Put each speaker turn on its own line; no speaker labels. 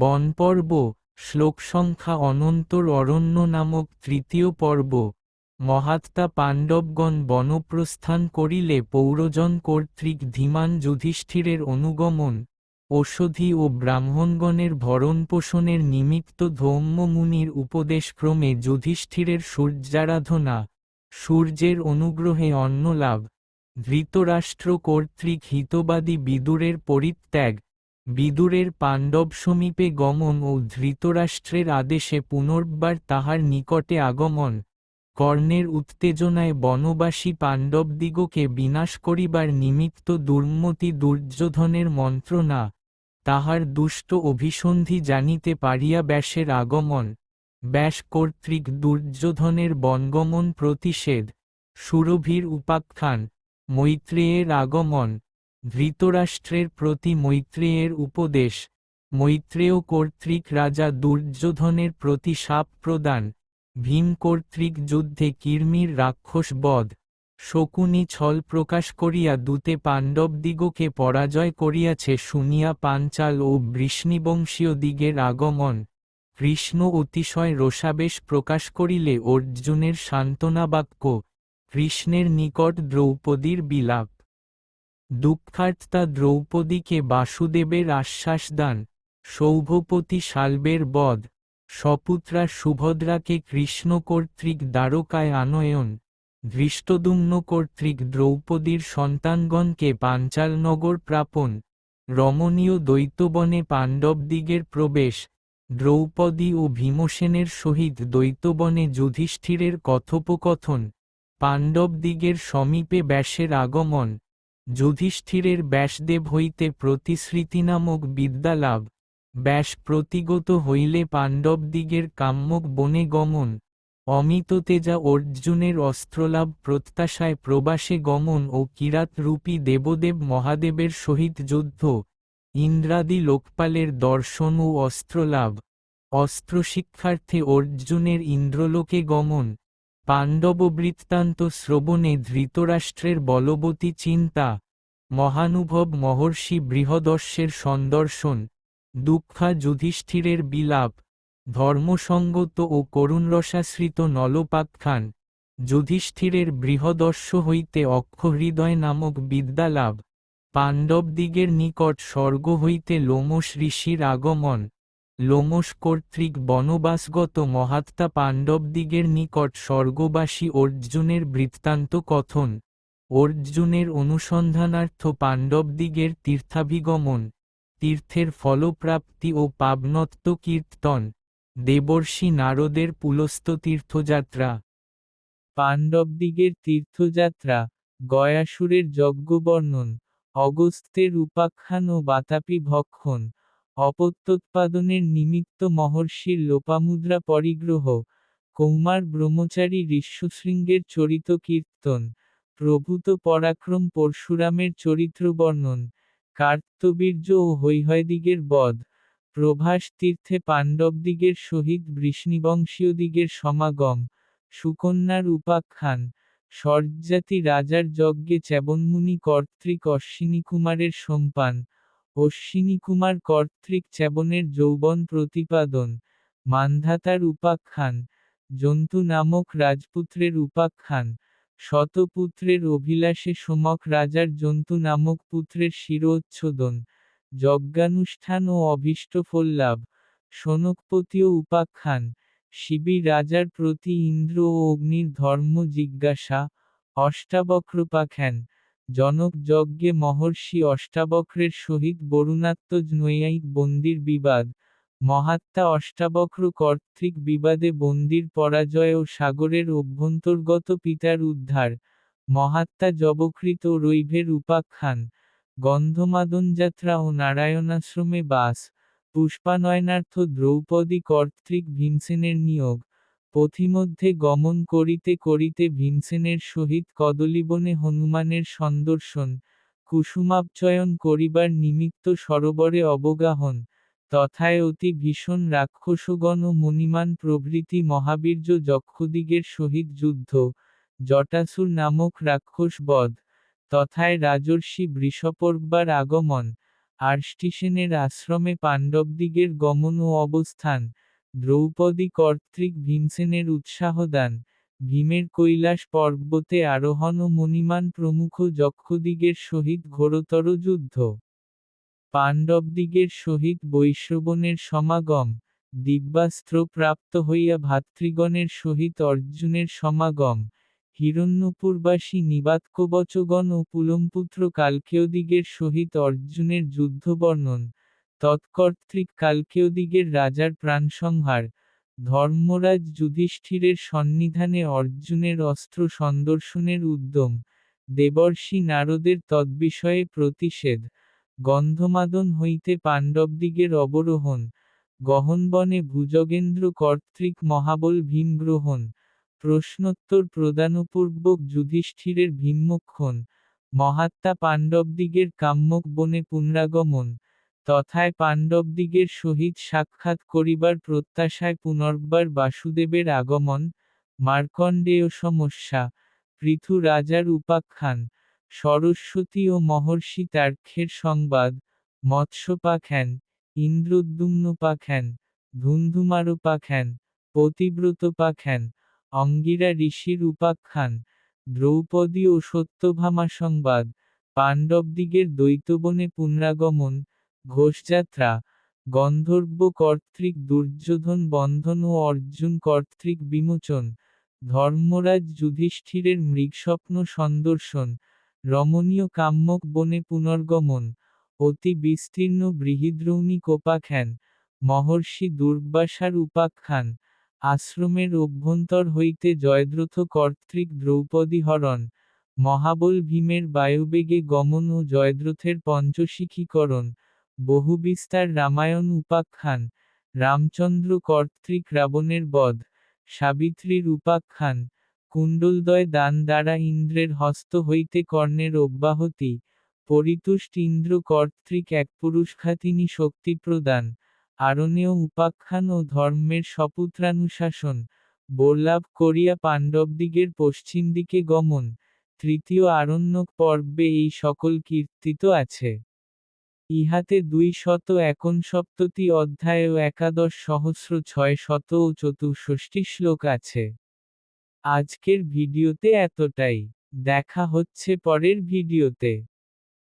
বন পর্ব শ্লোক সংখ্যা অনন্তর অরণ্য নামক তৃতীয় পর্ব। মহাত্মা পাণ্ডবগণ বনপ্রস্থান করিলে পৌরজন কর্তৃক ধীমান যুধিষ্ঠিরের অনুগমন, ঔষধি ও ব্রাহ্মণগণের ভরণপোষণের নিমিত্ত ধৌম্য মুনির উপদেশক্রমে যুধিষ্ঠিরের সূর্যারাধনা, সূর্যের অনুগ্রহে অন্নলাভ, ধৃতরাষ্ট্র কর্তৃক হিতবাদী বিদুরের পরিত্যাগ বিদুরের পাণ্ডব সমীপে গমন ও ধৃতরাষ্ট্রের আদেশে পুনর্বার তাহার নিকটে আগমন, কর্ণের উত্তেজনায় বনবাসী পাণ্ডবদিগকে বিনাশ করিবার নিমিত্ত দুর্মতি দুর্যোধনের মন্ত্রণা, তাহার দুষ্ট অভিসন্ধি জানিতে পারিয়া ব্যাসের আগমন, ব্যাস কর্তৃক দুর্যোধনের বনগমন প্রতিষেধ, সুরভীর উপাখ্যান, মৈত্রেয়ের আগমন ধৃতরাষ্ট্রের প্রতি মৈত্রেয়ের উপদেশ, মৈত্রেয় কর্তৃক রাজা দুর্যোধনের প্রতি শাপ প্রদান, ভীম কর্তৃক যুদ্ধে কির্মির রাক্ষস বধ, শকুনি ছল প্রকাশ করিয়া দূতে পাণ্ডবদিগকে পরাজয় করিয়াছে শুনিয়া পাঞ্চাল ও বৃষ্ণিবংশীয় দিগের আগমন, কৃষ্ণ অতিশয় রোষাবেশ প্রকাশ করিলে অর্জুনের সান্ত্বনাবাক্য কৃষ্ণের নিকট দ্রৌপদীর বিলাপ। দুঃখার্তা দ্রৌপদীকে বাসুদেবের আশ্বাস দান, সৌভপতি শাল্বের বধ, সপুত্রা সুভদ্রাকে কৃষ্ণ কর্তৃক দ্বারকায় আনয়ন, ধৃষ্টদুম্ন কর্তৃক দ্রৌপদীর সন্তানগণকে পাঞ্চালনগর প্রাপন, রমণীয় দ্বৈতবনে পাণ্ডবদিগের প্রবেশ, দ্রৌপদী ও ভীমসেনের সহিত দ্বৈতবনে যুধিষ্ঠিরের কথোপকথন, পাণ্ডবদিগের সমীপে ব্যাসের আগমন যুধিষ্ঠিরের ব্যাসদেব হইতে প্রতিশ্রীতি নামক বিদ্যালাভ ব্যাস প্রতিগত হইলে পাণ্ডবদিগের কাম্যক বনে গমন। অমিত তেজা অর্জুনের অস্ত্রলাভ প্রত্যাশায় প্রবাসে গমন ও কিরাতরূপী দেবদেব মহাদেবের সহিত যুদ্ধ। ইন্দ্রাদি লোকপালের দর্শন ও অস্ত্রলাভ। অস্ত্র শিক্ষার্থে অর্জুনের ইন্দ্রলোকে গমন। পাণ্ডব বৃত্তান্ত শ্রবণে ধৃতরাষ্ট্রের বলবতী চিন্তা, মহানুভব মহর্ষি বৃহদর্শের সন্দর্শন, দুঃখা যুধিষ্ঠিরের বিলাপ, ধর্মসঙ্গত ও করুণরসাশ্রিত নলপাখ্যান, যুধিষ্ঠিরের বৃহদর্শ হইতে অক্ষহৃদয় নামক বিদ্যালাভ, পাণ্ডবদিগের নিকট স্বর্গ হইতে লোমস ঋষির আগমন লোমস কর্তৃক বনবাসগত মহাত্মা পাণ্ডবদিগের নিকট স্বর্গবাসী অর্জুনের বৃত্তান্ত কথন, অর্জুনের অনুসন্ধানার্থ পাণ্ডবদিগের তীর্থাভিগমন, তীর্থের ফলপ্রাপ্তি ও পাবনত্ব কীর্তন, দেবর্ষি নারদের পুলস্ত তীর্থযাত্রা। পাণ্ডবদিগের তীর্থযাত্রা, গয়াসুরের যজ্ঞবর্ণন, অগস্ত্যের উপাখ্যান ও বাতাপি ভক্ষণ অপত্যোৎপাদনের নিমিত্ত মহর্ষির লোপামুদ্রা পরিগ্রহ, কৌমার ব্রহ্মচারী ঋষ্যশৃঙ্গের চরিত কীর্তন, প্রভূত পরাক্রম পরশুরামের চরিত্রবর্ণন কার্তবীর্য ও হৈহয়দিগের বধ, প্রভাস তীর্থে পাণ্ডবদিগের সহিত বৃষ্ণিবংশীয়দিগের সমাগম, সুকন্যার উপাখ্যান স্বর্জাতি রাজার যজ্ঞে চ্যাবনমুনি কর্তৃক অশ্বিনী কুমারের সম্পান অশ্বিনী কুমার কর্তৃক চ্যাবনের যৌবন প্রতিপাদন, মান্ধাতার উপাখ্যান, জন্তু নামক রাজপুত্রের উপাখ্যান, শতপুত্রের অভিলাষে সমক রাজার জন্তু নামক পুত্রের শিরোচ্ছেদন, যজ্ঞানুষ্ঠান ও অভীষ্ট ফল্লাভ সোনকপতীয় উপাখ্যান, শিবি রাজার প্রতি ইন্দ্র ও অগ্নির ধর্ম জিজ্ঞাসা, অষ্টাবক্রপাখ্যান জনক যজ্ঞে মহর্ষি অষ্টাবক্রের সহিত বরুণাত্মজ নৈয়ায়িক বন্দির বিবাদ, মহাত্মা অষ্টাবক্র কর্তৃক বিবাদে বন্দির পরাজয় ও সাগরের অভ্যন্তর্গত পিতার উদ্ধার, মহাত্মা জবকৃত রৈভের উপাখ্যান, গন্ধমাদনযাত্রা ও নারায়ণাশ্রমে বাস, পুষ্পানয়নার্থ দ্রৌপদী কর্তৃক ভীমসেনের নিয়োগ পথিমধ্যে গমন করিতে করিতে ভীমসেনের সহিত কদলীবনে হনুমানের সন্দর্শন কুসুমাবচয়ন করিবার নিমিত্ত সরোবরে অবগাহন, তথায় অতি ভীষণ রাক্ষসগণ ও মণিমান প্রভৃতি মহাবীর্য যক্ষদিগের সহিত যুদ্ধ, জটাসুর নামক রাক্ষস বধ, তথায় রাজর্ষি বৃষপর্বার আগমন,
আর্ষ্টিসেনের আশ্রমে পাণ্ডবদিগের গমন ও অবস্থান দ্রৌপদী কর্তৃক ভীমসেনের উৎসাহদান ভীমের কৈলাস পর্বতে আরোহণ ও মণিমান প্রমুখ যক্ষদিগের সহিত ঘোরতর যুদ্ধ। পাণ্ডবদিগের সহিত বৈশ্রবণের সমাগম। দিব্যাস্ত্র প্রাপ্ত হইয়া ভাতৃগণের সহিত অর্জুনের সমাগম। হিরণ্যপুরবাসী নিবাতকবচগণ ও পুলমপুত্র কালকেয়দিগের সহিত অর্জুনের যুদ্ধবর্ণন। তৎকর্তৃক কালকেয়দিগের রাজার প্রাণসংহার, ধর্মরাজ যুধিষ্ঠিরের সন্নিধানে অর্জুনের অস্ত্র সন্দর্শনের উদ্যম, দেবর্ষি নারদের তদ্বিষয়ে প্রতিষেধ, গন্ধমাদন হইতে পাণ্ডবদিগের অবরোহণ, গহনবনে ভুজগেন্দ্র কর্তৃক মহাবল ভীম গ্রহণ প্রশ্নোত্তর প্রদানপূর্বক যুধিষ্ঠিরের ভীমক্ষণ, মহাত্মা পাণ্ডবদিগের কাম্যক বনে পুনরাগমন তথায় পাণ্ডবদিগের সহিত সাক্ষাৎ করিবার প্রত্যাশায় পুনর্বার বাসুদেবের আগমন মার্কণ্ডেয় সমস্যা পৃথু রাজার উপাখ্যান, সরস্বতী ও মহর্ষি তার্ক্ষের সংবাদ, মৎস্যপাখ্যান, ইন্দ্রদ্যুম্নপাখ্যান, ধুন্ধুমারোপাখ্যান, পতিব্রতপাখ্যান, অঙ্গিরা ঋষির উপাখ্যান, দ্রৌপদী ও সত্যভামা সংবাদ পাণ্ডবদিগের দ্বৈতবনে পুনরাগমন ঘোষযাত্রা, গন্ধর্ব কর্তৃক দুর্যোধন বন্ধন ও অর্জুন কর্তৃক বিমোচন, ধর্মরাজ যুধিষ্ঠিরের মৃগস্বপ্ন সন্দর্শন, রমণীয় কাম্যক বনে পুনর্গমন, অতি বিস্তীর্ণ বৃহিদ্রৌণী কোপাখ্যান, মহর্ষি দুর্বাসার উপাখ্যান, আশ্রমের অভ্যন্তর হইতে জয়দ্রথ কর্তৃক দ্রৌপদী হরণ, মহাবল ভীমের বায়ুবেগে গমন ও জয়দ্রথের পঞ্চশিখীকরণ বহুবিস্তার রামায়ণ উপাখ্যান, রামচন্দ্র কর্তৃক রাবণের বধ সাবিত্রীর উপাখ্যান কুণ্ডলদয় দান দ্বারা ইন্দ্রের হস্ত হইতে কর্ণের অব্যাহতি, পরিতুষ্ট ইন্দ্র কর্তৃক এক পুরুষখাতিনী শক্তি প্রদান, আরণ্যেয় উপাখ্যান ও ধর্মের সপুত্রানুশাসন, বোরলাভ করিয়া পাণ্ডবদিগের পশ্চিম দিকে গমন, তৃতীয় আরণ্যক পর্বে এই সকল কীর্তিত আছে। ইহাতে দুই শত একনসপ্ততি অধ্যায় ও একাদশ সহস্র ছয় শত ও চতুষষ্টি শ্লোক আছে। আজকের ভিডিওতে এতটাই। দেখা হচ্ছে পরের ভিডিওতে।